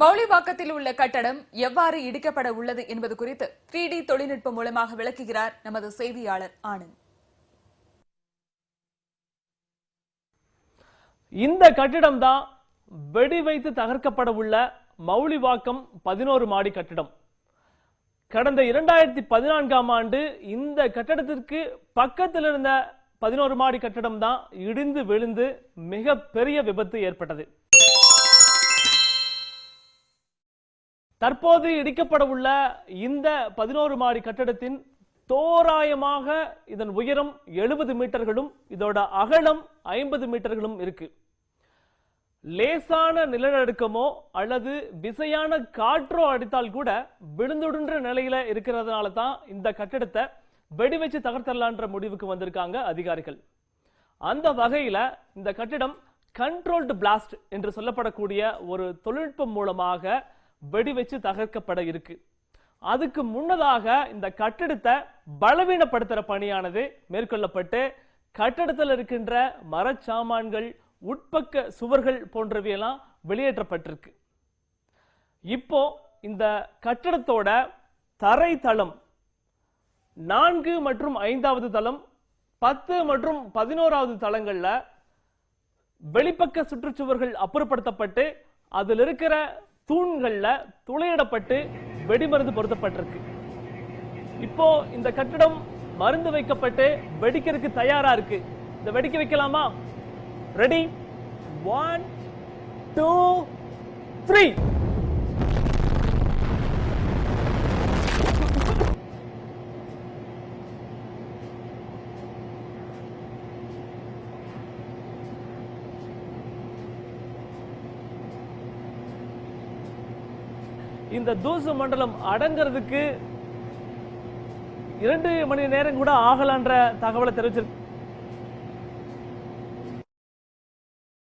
மௌலிவாக்கத்தில் உள்ள கட்டடம் எவ்வாறு இடிக்கப்பட உள்ளது என்பது குறித்து த்ரீ டி தொழில்நுட்பம் மூலமாக விளக்குகிறார் நமது செய்தியாளர் ஆனந்த். இந்த கட்டிடம் தான் வெடி வைத்து தகர்க்கப்பட உள்ள மௌலிவாக்கம் பதினோரு மாடி கட்டிடம். கடந்த இரண்டாயிரத்தி பதினான்காம் ஆண்டு இந்த கட்டடத்திற்கு பக்கத்தில் இருந்த பதினோரு மாடி கட்டடம் தான் இடிந்து விழுந்து மிக பெரிய விபத்து ஏற்பட்டது. தற்போது இடிக்கப்பட உள்ள இந்த பதினோரு மாடி கட்டடத்தின் தோராயமாக இதன் உயரம் எழுபது மீட்டர்களும் இதோட அகலம் ஐம்பது மீட்டர்களும் இருக்கு. லேசான நிலநடுக்கமோ அல்லது விசையான காற்றோ அடித்தால் கூட விழுந்துடுன்ற நிலையில இருக்கிறதுனால தான் இந்த கட்டடத்தை வெடி வச்சு தகர்த்தரலான்ற முடிவுக்கு வந்திருக்காங்க அதிகாரிகள். அந்த வகையில இந்த கட்டிடம் கண்ட்ரோல்டு பிளாஸ்ட் என்று சொல்லப்படக்கூடிய ஒரு தொழில்நுட்பம் மூலமாக வெடி வச்சு தகர்க்கப்பட இருக்கு. அதுக்கு முன்னதாக இந்த கட்டிடத்தை பலவீனப்படுத்துற பணியானது மேற்கொள்ளப்பட்டு கட்டிடத்தில் இருக்கின்ற மரச்சாமான்கள் உட்பக்க சுவர்கள் போன்றவையெல்லாம் வெளியேற்றப்பட்டிருக்கு. இப்போ இந்த கட்டிடத்தோட தரை தளம் நான்கு மற்றும் ஐந்தாவது தளம் பத்து மற்றும் பதினோராவது தளங்களில் வெளிப்பக்க சுற்றுச்சுவர்கள் அப்புறப்படுத்தப்பட்டு அதில் இருக்கிற தூண்களில் துளையிடப்பட்டு வெடிமருந்து பொருத்தப்பட்டிருக்கு. இப்போ இந்த கட்டிடம் மருந்து வைக்கப்பட்டு வெடிக்கிறதுக்கு தயாரா இருக்கு. இந்த வெடிக்க வைக்கலாமா? ரெடி ஒன் டூ த்ரீ இந்த தூசு மண்டலம் அடங்கிறதுக்கு இரண்டு மணி நேரம் கூட ஆகலான்ற தகவலை தெரிவிச்சிருக்கு